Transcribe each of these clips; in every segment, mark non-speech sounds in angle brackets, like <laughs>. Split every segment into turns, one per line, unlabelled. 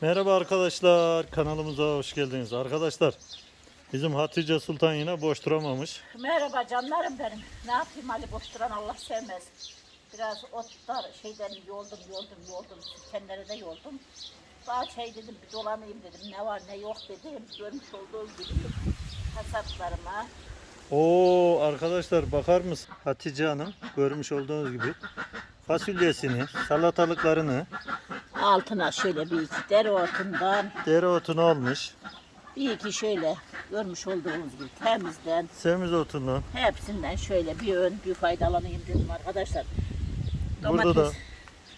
Merhaba arkadaşlar, kanalımıza hoş geldiniz. Arkadaşlar, bizim Hatice Sultan yine boş duramamış.
Merhaba canlarım benim. Ne yapayım Ali boş duran Allah sevmez. Biraz otlar şeyden yoldum yoldum yoldum. Kendileri de yoldum. Bahçeyi dedim bir dolanayım dedim. Ne var ne yok dedim. Görmüş olduğum gibi hasatlarıma.
Oo arkadaşlar bakar mısın? Hatice Hanım görmüş olduğunuz gibi fasulyesini, salatalıklarını,
Altına şöyle bir iki dereotundan
dereotunu almış,
bir iki şöyle görmüş olduğunuz gibi temizden
semizotundan.
hepsinden şöyle bir ön bir faydalanayım dedim arkadaşlar.
Burada da
Domates.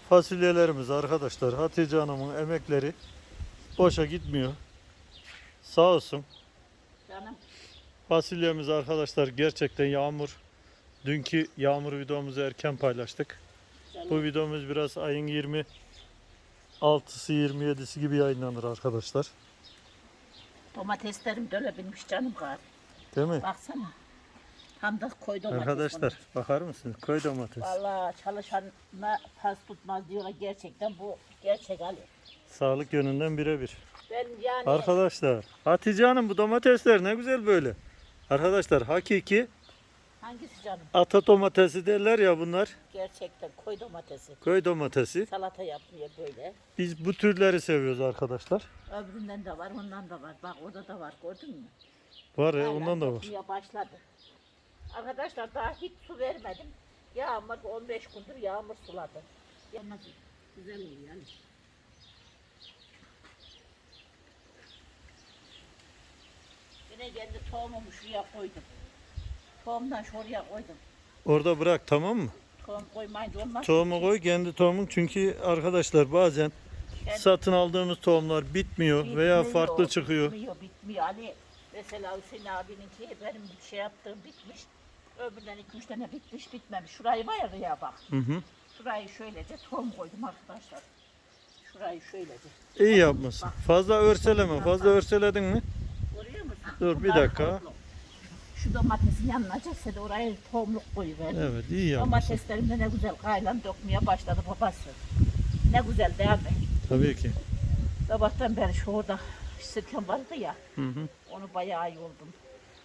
fasulyelerimiz arkadaşlar. Hatice Hanım'ın emekleri boşa gitmiyor. Sağ olsun.
Canım
Fasulyemiz arkadaşlar gerçekten yağmur. Dünkü yağmur videomuzu erken paylaştık. Bu videomuz biraz ayın 26'sı 27'si gibi yayınlanır arkadaşlar.
Domateslerim döle binmiş canım gari.
Değil mi?
Baksana. Tam da koy domates.
Arkadaşlar bakar mısınız? Koy domates.
Valla çalışana pas tutmaz diyorlar gerçekten bu gerçek Ali.
Sağlık yönünden birebir.
Ben yani
Arkadaşlar Hatice Hanım bu domatesler ne güzel böyle. Arkadaşlar hakiki
hangisi canım
ata domatesi derler ya bunlar.
gerçekten koy domatesi.
Köy domatesi.
Salata yapmıyor böyle.
Biz bu türleri seviyoruz arkadaşlar.
Öbüründen de var ondan da var. Bak orada da var gördün mü?
Var ya
Hala
ondan da var.
kokmaya başladı. Arkadaşlar daha hiç su vermedim. Yağmur 15 gündür yağmur suladı. Yanmaz güzel oluyor yani. Yine kendi tohumumu şuraya koydum. Tohumdan şuraya koydum.
Orada bırak tamam mı?
Tohum koymayınca olmaz.
Tohumu koy kendi tohumun çünkü arkadaşlar bazen
Kendi-
satın aldığımız tohumlar bitmiyor veya
Bitmiyor,
farklı çıkıyor.
Bitmiyor, bitmiyor. Ali mesela Hüseyin abininki benim şey yaptığım bitmiş. Öbürden iki üç tane bitmiş bitmemiş. Şurayı var ya Rüya bak.
Hı hı.
Şurayı şöylece tohum koydum arkadaşlar. Şurayı şöylece.
İyi yapmışsın. Fazla örseleme. Fazla örseledin mi?
Görüyor musun?
Dur, bir
Bunlar
dakika.
tohumluk. Şu domatesin yanına çekse de oraya tohumluk koyuver.
Evet iyi yapmışsın.
Domateslerim de ne güzel kaylan dökmeye başladı babası. Ne güzel değil mi?
Tabii ki.
Sabahtan beri şu orada sirkem vardı ya.
Hı hı.
Onu bayağı yoldum.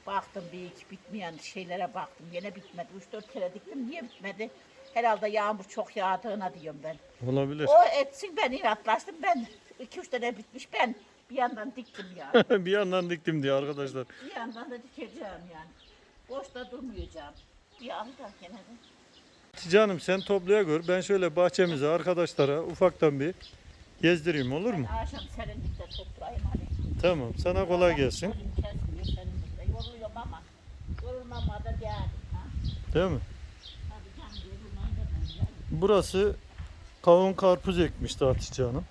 Baktım bir iki bitmeyen şeylere baktım. Yine bitmedi. Üç dört kere diktim. Niye bitmedi? Herhalde yağmur çok yağdığına diyorum ben.
Olabilir.
O etsin ben inatlaştım. Ben iki üç tane bitmiş. Ben bir yandan diktim yani. <laughs>
bir yandan diktim diye arkadaşlar.
bir yandan da dikeceğim yani. Boşta durmayacağım. Bir anda gene de.
Hatice Hanım sen toplaya gör. Ben şöyle bahçemize arkadaşlara ufaktan bir gezdireyim olur mu?
Ben akşam serinlikte toplayayım hani.
Tamam. Sana kolay gelsin.
Kolum kesmiyor serinlikte. Yoruluyorum ama. Yorulmama da. Ha?
Değil mi? Burası kavun karpuz ekmişti Hatice Hanım.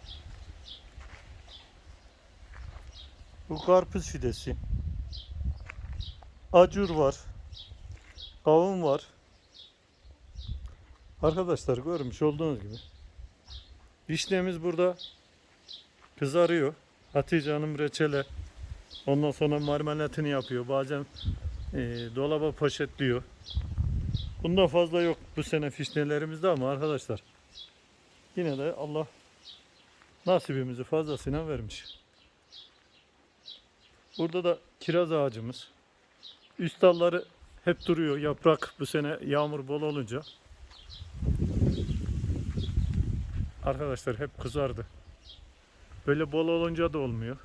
Bu karpuz fidesi. Acur var. Kavun var. Arkadaşlar görmüş olduğunuz gibi. Vişnemiz burada kızarıyor. Hatice Hanım reçele. Ondan sonra marmelatını yapıyor. Bazen e, dolaba poşetliyor. Bunda fazla yok bu sene fişnelerimizde ama arkadaşlar yine de Allah nasibimizi fazlasıyla vermiş. Burada da kiraz ağacımız. Üst dalları hep duruyor. Yaprak bu sene yağmur bol olunca. Arkadaşlar hep kızardı. Böyle bol olunca da olmuyor.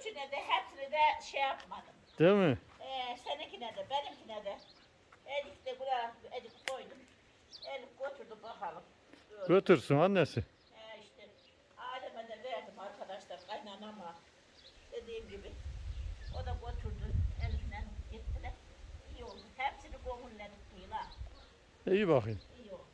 Üçüne de hepsini de şey yapmadım.
Değil mi?
Ee, seninkine de, benimkine de. Elif de buraya, Elif koydum. Elif götürdü bakalım. Böyle.
Götürsün annesi.
Ee, işte aileme de verdim arkadaşlar kaynanama. Dediğim gibi. O da götürdü. Elif'le gittiler. İyi oldu. Hepsini gönülledik duyla.
İyi bakayım.
İyi oldu.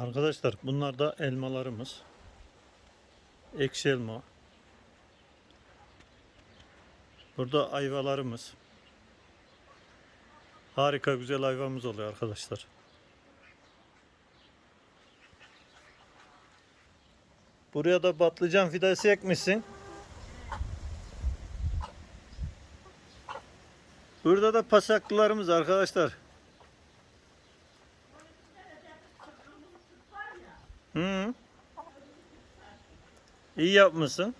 Arkadaşlar bunlar da elmalarımız. ekşi elma. Burada ayvalarımız. Harika güzel ayvamız oluyor arkadaşlar. Buraya da patlıcan fidesi ekmişsin. Burada da pasaklılarımız arkadaşlar. Hı. İyi yapmışsın.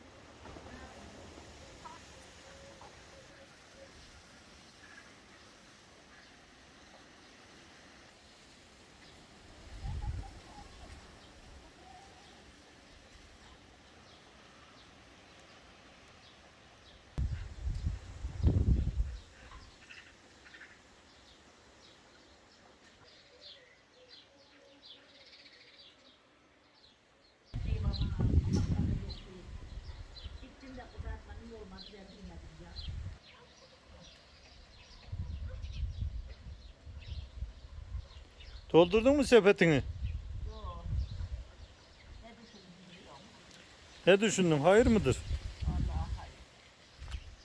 Doldurdun mu sepetini? Ne düşündün? Hayır mıdır?
Allah hayır.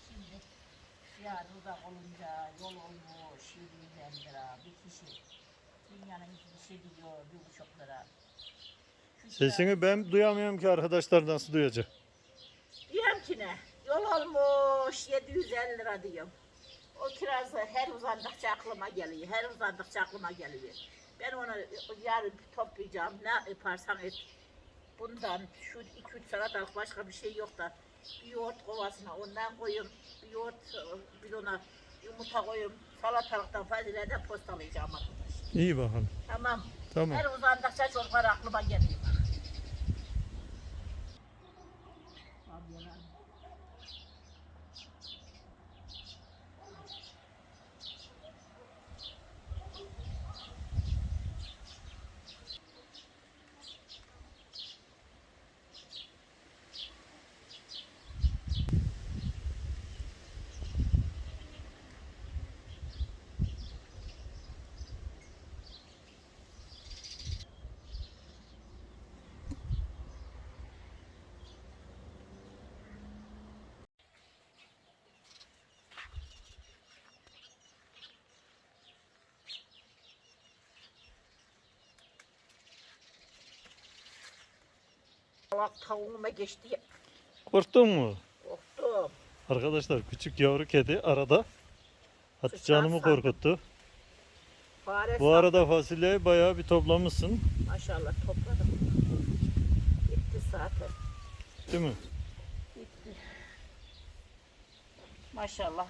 Şimdi yarın uzak olunca yol olmuş 750 lira bir kişi. Dünyanın bir şey diyor bir buçuk lira.
Sesini ben duyamıyorum ki arkadaşlar nasıl duyacak?
Diyorum ki ne? Yol olmuş 750 lira diyorum. O kirazı her uzandıkça aklıma geliyor. Her uzandıkça aklıma geliyor. Ben onu yarın toplayacağım. Ne yaparsan et. Bundan şu 2-3 salatalık başka bir şey yok da bir yoğurt kovasına ondan koyun. Bir yoğurt e, bidona yumurta koyun. Salatalıktan fazileden postalayacağım arkadaş.
İyi bakalım.
Tamam.
Tamam.
Her uzandıkça çocuklar aklıma geliyor. Allah tavuğuma geçti. ya.
Korktun mu?
Korktum.
Arkadaşlar küçük yavru kedi arada Hatice Hanım'ı
Sıçan sandım.
korkuttu.
Fare
Bu arada fasulyeyi bayağı bir toplamışsın.
Maşallah topladım. Gitti zaten.
Değil mi?
Gitti. Maşallah.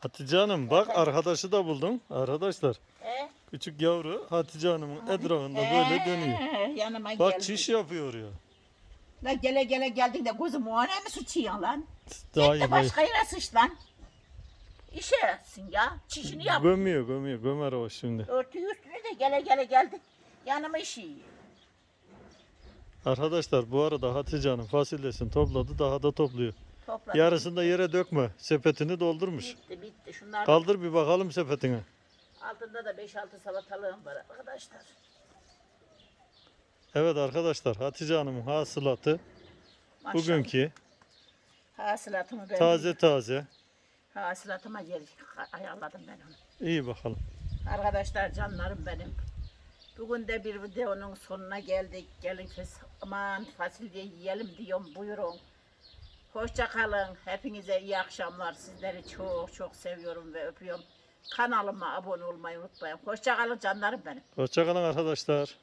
Hatice Hanım bak arkadaşı da buldum. Arkadaşlar? Küçük yavru Hatice Hanım'ın etrafında böyle dönüyor.
Ee, Yanıma
Bak
geldi.
çiş yapıyor ya.
La gele gele geldin de gözüm o ne mi sıçıyorsun lan?
Daha
Git de
iyi.
başka yere sıç lan. İşe yatsın ya. Çişini yap.
Gömüyor gömüyor. Gömer o şimdi.
Örtüyü üstüne de gele gele geldi. Yanıma işi.
Arkadaşlar bu arada Hatice Hanım fasulyesini topladı daha da topluyor.
Topladım.
Yarısını da yere dökme. Sepetini doldurmuş.
Bitti bitti. Şunlar
Kaldır bir bakalım sepetine.
Altında da 5-6 salatalığım var arkadaşlar.
Evet arkadaşlar Hatice Hanım'ın hasılatı
Maşallah.
bugünkü
Hasılatımı ben
taze taze.
hasılatıma gel ayarladım ben onu.
İyi bakalım.
Arkadaşlar canlarım benim. Bugün de bir videonun sonuna geldik. Gelin siz aman fasulye yiyelim diyorum buyurun. Hoşça kalın. Hepinize iyi akşamlar. Sizleri çok çok seviyorum ve öpüyorum. Kanalıma abone olmayı unutmayın. Hoşça kalın canlarım benim.
Hoşçakalın arkadaşlar.